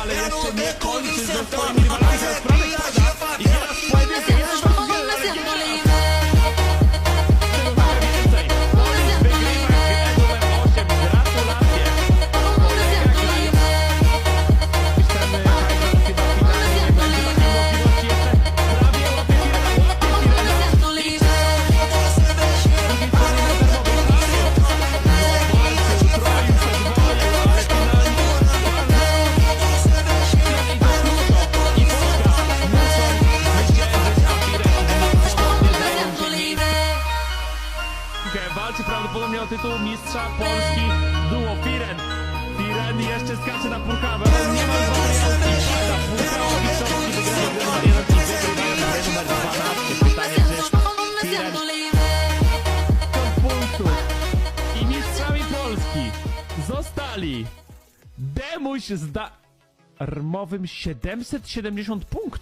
ale jeszcze nie kończy ze Walczy prawdopodobnie o tytuł mistrza Polski duo Firen. Firen jeszcze skacze na purkawę. Nie ma żadnej opcji. Ta purka o mistrzowski wygrał numer 1 i wygrywają grę numer 12. Pytanie, czy Firen punktów. I mistrzami zostali Demuś z darmowym 770 punktów.